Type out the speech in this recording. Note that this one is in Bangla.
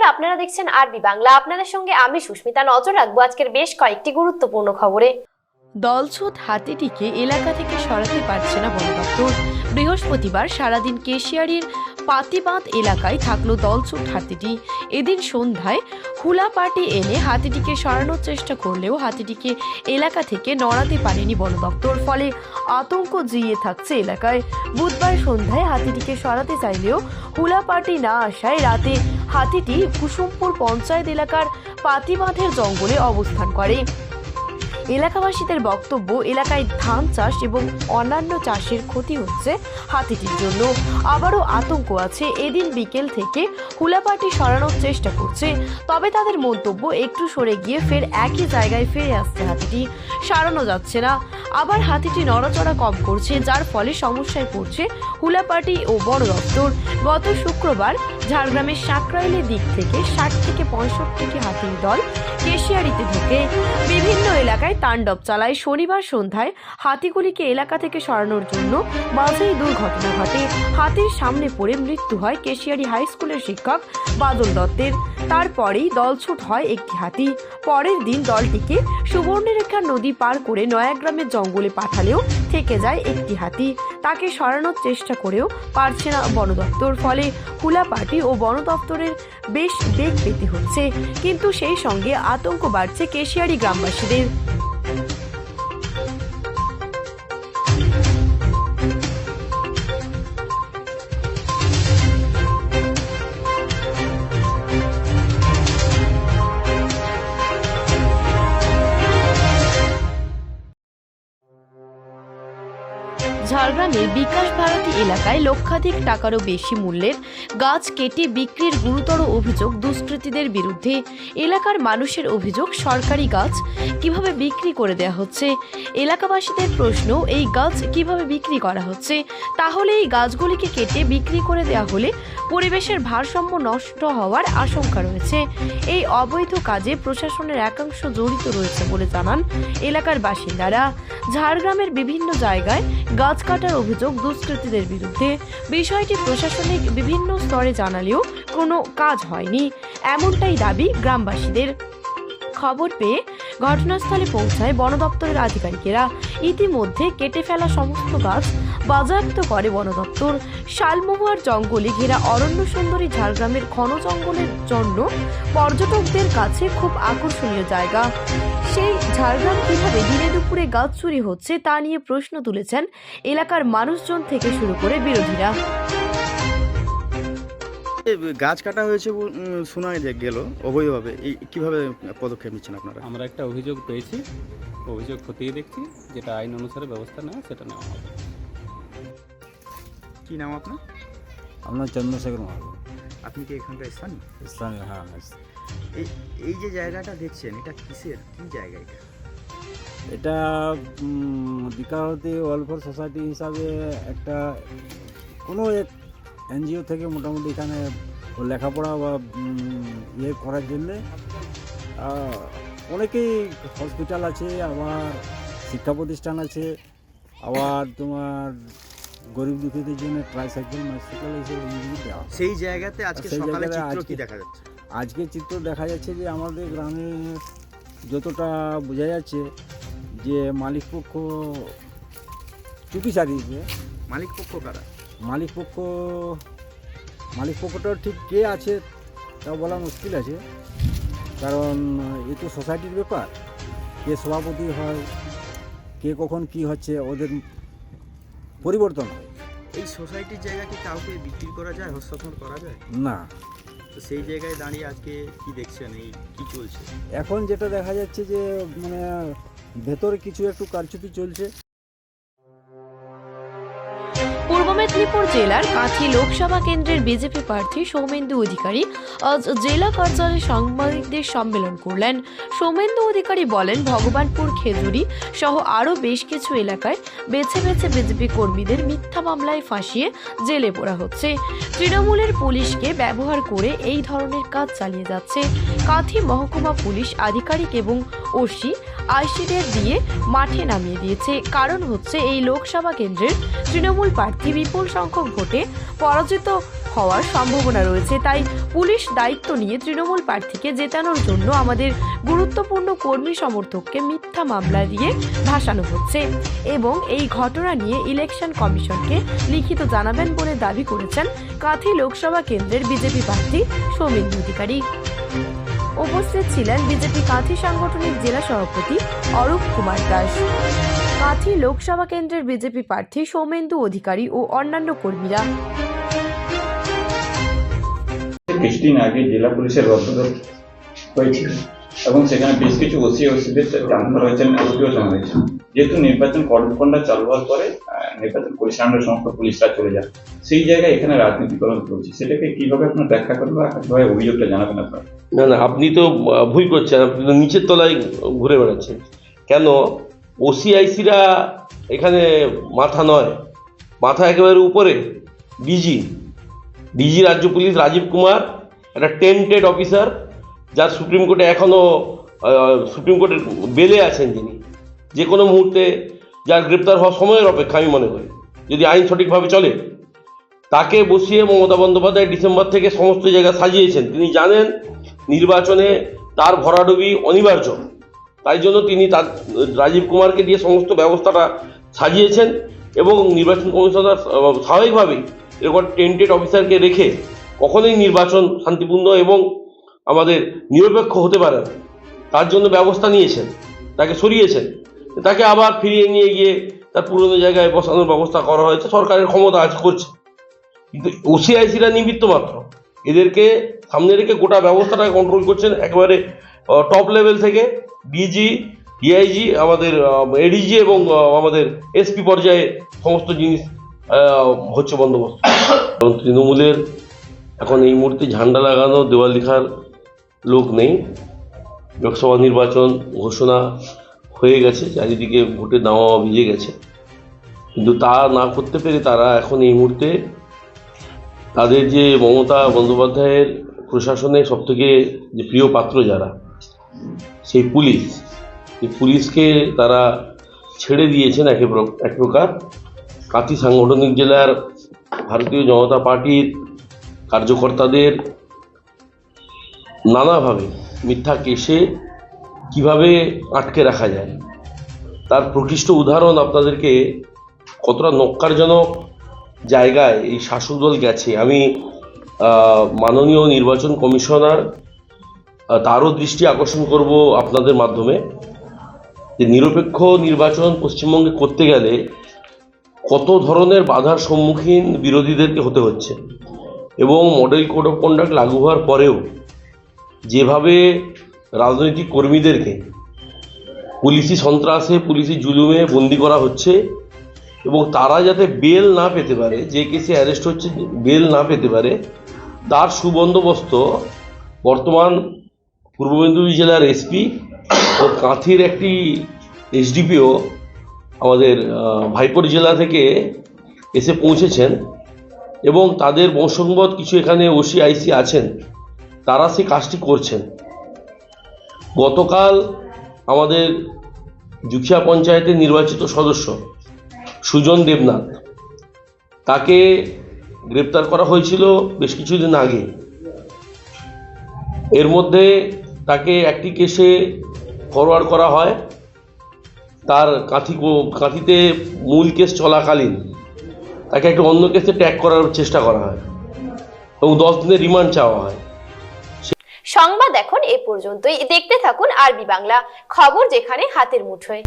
নমস্কার আপনারা দেখছেন আরবি বাংলা। আপনাদের সঙ্গে আমি সুস্মিতা। নজর রাখব আজকের বেশ কয়েকটি গুরুত্বপূর্ণ খবরে। দলছুত হাতিটিকে এলাকা থেকে সরাতে পারছে না বন দপ্তর। বৃহস্পতিবার সারাদিন কেশিয়ারির পাতিবাঁধ এলাকায় থাকল দলছুট হাতিটি। এদিন সন্ধ্যায় হুলাপাটি এনে হাতিটিকে সরানোর চেষ্টা করলেও হাতিটিকে এলাকা থেকে নড়াতে পারেনি বন দপ্তর। ফলে আতঙ্ক জিয়ে থাকছে এলাকায়। বুধবার সন্ধ্যায় হাতিটিকে সরাতে চাইলেও হুলাপাটি না আসায় রাতে হাতিটি কুসুমপুর পঞ্চায়েত এলাকার পাতিবাঁধের জঙ্গলে অবস্থান করে। এলাকাবাসীদের বক্তব্য, এলাকায় ধান চাষ এবং অন্যান্য চাষের ক্ষতি হচ্ছে হাতিটির জন্য। আবারও আতঙ্ক আছে। এদিন বিকেল থেকে হুলাপাটি সরানোর চেষ্টা করছে। তবে তাদের মন্তব্য, একটু সরে গিয়ে ফের একই জায়গায় ফিরে আসছে হাতিটি। সারানো যাচ্ছে না। আবার হাতিটি নড়াচড়া কম করছে, যার ফলে সমস্যায় পড়ছে হুলাপাটি ও বন দপ্তর গত শুক্রবার ঝাড়গ্রামের সাঁকরাইলের দিক থেকে ষাট থেকে পঁয়ষট্টিটি হাতির দল কেশিয়ারিতে ঢুকে বিভিন্ন এলাকায় তাণ্ডব চালায়। শনিবার সন্ধ্যায় হাতিগুলিকে এলাকা থেকে সরানোর জন্য মাঝেই দুর্ঘটনা ঘটে। হাতির সামনে পড়ে মৃত্যু হয় কেশিয়ারি হাই স্কুলের শিক্ষক বাদল দত্তের। তারপরেই দলছুট হয় একটি হাতি। পরের দিন দলটিকে সুবর্ণরেখা নদী পার করে নয়াগ্রামের জঙ্গলে পাঠালেও থেকে যায় একটি হাতি। তাকে সরানোর চেষ্টা করেও পারছে না বন দপ্তর। ফলে হুলা পার্টি ও বন দপ্তরের বেশ বেগ পেতে হচ্ছে। কিন্তু সেই সঙ্গে আতঙ্ক বাড়ছে কেশিয়ারি গ্রামবাসীদের। ঝাড়গ্রামের বিকাশ ভারতী এলাকায় লক্ষাধিক টাকারও বেশি মূল্যের গাছ কেটে বিক্রির গুরুতর অভিযোগ দুষ্কৃতীদের বিরুদ্ধে। এলাকার মানুষের অভিযোগ, সরকারি গাছ কীভাবে বিক্রি করে দেওয়া হচ্ছে? এলাকাবাসীদের প্রশ্ন, এই গাছ কীভাবে বিক্রি করা হচ্ছে? তাহলে এই গাছগুলিকে কেটে বিক্রি করে দেওয়া হলে পরিবেশের ভারসাম্য নষ্ট হওয়ার আশঙ্কা রয়েছে। এই অবৈধ কাজে প্রশাসনের একাংশ জড়িত রয়েছে বলে জানান এলাকার বাসিন্দারা। ঝাড়গ্রামের বিভিন্ন জায়গায় গাছ কাটার অভিযোগ দুষ্কৃতীদের বিরুদ্ধে। বিষয়টি প্রশাসনিক বিভিন্ন স্তরে জানালেও কোনো কাজ হয়নি। এমনটাই দাবি গ্রামবাসীদের। খবর পেয়ে ঘটনাস্থলে পৌঁছায় বন দপ্তরের আধিকারিকেরা। ইতিমধ্যে কেটে ফেলা সমস্ত গাছ বাজেয়াপ্ত করে বন দপ্তর শালমহুয়ার জঙ্গলে ঘেরা অরণ্য সুন্দরী ঝাড়গ্রামের ঘন জঙ্গলের জন্য পর্যটকদের কাছে খুব আকর্ষণীয় জায়গা। সেই ঝাড়গ্রাম কীভাবে দিনে দুপুরে গাছ চুরি হচ্ছে তা নিয়ে প্রশ্ন তুলেছেন এলাকার মানুষজন থেকে শুরু করে বিরোধীরা। গাছ কাটা হয়েছে শোনা যে গেল। অবৈধভাবে। এই কীভাবে পদক্ষেপ নিচ্ছেন আপনারা? আমরা একটা অভিযোগ পেয়েছি। অভিযোগ খতিয়ে দেখছি। যেটা আইন অনুসারে ব্যবস্থা নেওয়া সেটা নেওয়া হবে। কি নাম আপনার? আপনার চন্দ্রশেখর মহাবু আপনি কি এখানকার স্থানীয়? স্থানীয় হ্যাঁ এই এই যে জায়গাটা দেখছেন এটা কিসের? কি জায়গা এটা? এটা দীঘাবতী ওয়েলফেয়ার সোসাইটি হিসাবে একটা কোনো এক এনজিও থেকে মোটামুটি এখানে লেখাপড়া বা ইয়ে করার জন্যে অনেকেই হসপিটাল আছে আবার শিক্ষা প্রতিষ্ঠান আছে আবার তোমার গরিব দুঃখীদের জন্য ট্রাইসাইকেল মাইসাইকেল এইসব জিনিস দেওয়া সেই জায়গাতে আজকে সকালে চিত্র কি দেখা যাচ্ছে? আজকে চিত্র দেখা যাচ্ছে যে আমাদের গ্রামে যতটা বোঝা যাচ্ছে যে মালিক পক্ষ চুপি চালিয়েছে মালিক পক্ষ কারা? মালিক পক্ষ মালিক পক্ষটা ঠিক কে আছে তা বলা মুশকিল আছে। কারণ এ তো সোসাইটির ব্যাপার। কে সভাপতি হয় কে কখন কি হচ্ছে ওদের পরিবর্তন হয়। এই সোসাইটির জায়গা কি কাউকে বিক্রি করা যায় হস্তান্তর করা যায়? না। তো সেই জায়গায় দাঁড়িয়ে আজকে কি দেখছেন এই কি চলছে? এখন যেটা দেখা যাচ্ছে যে মানে ভেতরে কিছু একটু কারচুপি চলছে। মেদিনীপুর জেলার কাঁথি লোকসভা কেন্দ্রের বিজেপি প্রার্থী সৌমেন্দু অধিকারী আজ জেলা কার্যালয়ে সাংবাদিকদের সম্মেলন করলেন। সৌমেন্দু অধিকারী বলেন, ভগবানপুর খেজুরি সহ আরও বেশ কিছু এলাকায় বেছে বেছে বিজেপি কর্মীদের মিথ্যা মামলায় ফাঁসিয়ে জেলে পোড়া হচ্ছে। তৃণমূলের পুলিশকে ব্যবহার করে এই ধরনের কাজ চালিয়ে যাচ্ছে। কাঁথি মহকুমা পুলিশ আধিকারিক এবং ওসি আইসিদের দিয়ে মাঠে নামিয়ে দিয়েছে। কারণ হচ্ছে এই লোকসভা কেন্দ্রের তৃণমূল প্রার্থী বিপুল সংখ্যক ভোটে পরাজিত হওয়ার সম্ভাবনা রয়েছে। তাই পুলিশ দায়িত্ব নিয়ে তৃণমূল প্রার্থীকে জেতানোর জন্য আমাদের গুরুত্বপূর্ণ কর্মী সমর্থককে মিথ্যা মামলা দিয়ে ভাসানো হচ্ছে এবং এই ঘটনা নিয়ে ইলেকশন কমিশনকে লিখিত জানাবেন বলে দাবি করেছেন কাঁথি লোকসভা কেন্দ্রের বিজেপি প্রার্থী সৌমেন্দু অধিকারী। উপস্থিত ছিলেন বিজেপি কাঁথি সাংগঠনিক জেলা সভাপতি অরূপ কুমার দাস। কাঁথি লোকসভা কেন্দ্রের বিজেপি প্রার্থী সৌমেন্দু অধিকারী ও অন্যান্য কর্মীরা। কিছুদিন আগে জেলা পুলিশের রদ্দদর হয়েছিল এবং সেখানে বেশ কিছু ওসি ওসিদের জানানো হয়েছেন জানা হয়েছে যেহেতু নির্বাচন কর্মকণ্ডা চালু হওয়ার পরে নির্বাচন পরিচালনার সমস্ত পুলিশরা চলে যায় সেই জায়গায় এখানে রাজনীতিকরণ করছে সেটাকে কীভাবে আপনার ব্যাখ্যা করব আর কীভাবে অভিযোগটা জানাবেন আপনার? না না, আপনি তো ভুল করছেন, আপনি তো নিচের তলায় ঘুরে বেড়াচ্ছেন। কেন? ওসিআইসিরা এখানে মাথা নয়, মাথা একেবারে উপরে ডিজি ডিজি রাজ্য পুলিশ, রাজীব কুমার, একটা টেন্টেড অফিসার যার সুপ্রিম কোর্টে এখনও সুপ্রিম কোর্টের বেলে আছেন যিনি যে কোনো মুহূর্তে যার গ্রেপ্তার হওয়ার সময়ের অপেক্ষা আমি মনে করি। যদি আইন সঠিকভাবে চলে, তাকে বসিয়ে মমতা বন্দ্যোপাধ্যায় ডিসেম্বর থেকে সমস্ত জায়গা সাজিয়েছেন। তিনি জানেন নির্বাচনে তার ভরাডুবি অনিবার্য। তাই জন্য তিনি তার, রাজীব কুমারকে দিয়ে সমস্ত ব্যবস্থাটা সাজিয়েছেন এবং নির্বাচন কমিশনার, স্বাভাবিকভাবেই এরকম টেন্টেড অফিসারকে রেখে কখনোই নির্বাচন শান্তিপূর্ণ এবং আমাদের নিরপেক্ষ হতে পারে তার জন্য ব্যবস্থা নিয়েছেন, তাকে সরিয়েছেন। তাকে আবার ফিরিয়ে নিয়ে গিয়ে তার পুরনো জায়গায় বসানোর ব্যবস্থা করা হয়েছে, সরকারের ক্ষমতা আছে করছে। কিন্তু ওসিআইসিরা নিমিত্ত মাত্র। এদেরকে সামনে রেখে গোটা ব্যবস্থাটাকে কন্ট্রোল করছেন একেবারে টপ লেভেল থেকে ডিজি ডিআইজি আমাদের এডিজি এবং আমাদের এসপি পর্যায়ে সমস্ত জিনিস হচ্ছে বন্দোবস্ত। তৃণমূলের এখন এই মুহূর্তে ঝান্ডা লাগানো, দেওয়াল লেখার লোক নেই। লোকসভা নির্বাচন ঘোষণা হয়ে গেছে, চারিদিকে ভোটের দাওয়া ভিজে গেছে। কিন্তু তা না করতে পেরে তারা এখন এই মুহূর্তে তাদের যে মমতা বন্দ্যোপাধ্যায়ের প্রশাসনের সবথেকে যে প্রিয় পাত্র যারা, সেই পুলিশ। এই পুলিশকে তারা ছেড়ে দিয়েছেন একে এক প্রকার। কাতি সাংগঠনিক জেলার ভারতীয় জনতা পার্টির কার্যকর্তাদের নানাভাবে মিথ্যা কেসে কীভাবে আটকে রাখা যায়? তার প্রকৃষ্ট উদাহরণ আপনাদেরকে কতটা নক্কারজনক জায়গায় এই শাসক দল গেছে। আমি মাননীয় নির্বাচন কমিশনার তারও দৃষ্টি আকর্ষণ করব আপনাদের মাধ্যমে। যে নিরপেক্ষ নির্বাচন পশ্চিমবঙ্গে করতে গেলে কত ধরনের বাধার সম্মুখীন বিরোধীদেরকে হতে হচ্ছে। এবং মডেল কোড অফ কন্ডাক্ট লাগু হওয়ার পরেও যেভাবে রাজনৈতিক কর্মীদেরকে পুলিশি সন্ত্রাসে, পুলিশি জুলুমে বন্দি করা হচ্ছে এবং তারা যাতে বেল না পেতে পারে, যে কেসে অ্যারেস্ট হচ্ছে, বেল না পেতে পারে, তার সুবন্দোবস্ত বর্তমান পূর্ব মেদিনীপুর জেলার এসপি ও কাঁথির একটি এসডিপিও আমাদের ভাইপোর জেলা থেকে এসে পৌঁছেছেন এবং তাদের বংশগত কিছু এখানে ওসি, আইসি আছেন, তারা সেই কাজটি করছেন। গতকাল আমাদের জুখিয়া পঞ্চায়েতের নির্বাচিত সদস্য সুজন দেবনাথ, তাকে গ্রেপ্তার করা হয়েছিল বেশ কিছুদিন আগে। এর মধ্যে তাকে একটি কেসে ফরওয়ার্ড করা হয়। তার কাঁথি কাঁথিতে মূল কেস চলাকালীন তাকে একটা অন্য কেসে ট্যাগ করার চেষ্টা করা হয় এবং দশ দিনের রিমান্ড চাওয়া হয়। সংবাদ এখন এ পর্যন্তই। দেখতে থাকুন আরবি বাংলা খবর যেখানে হাতের মুঠোয়।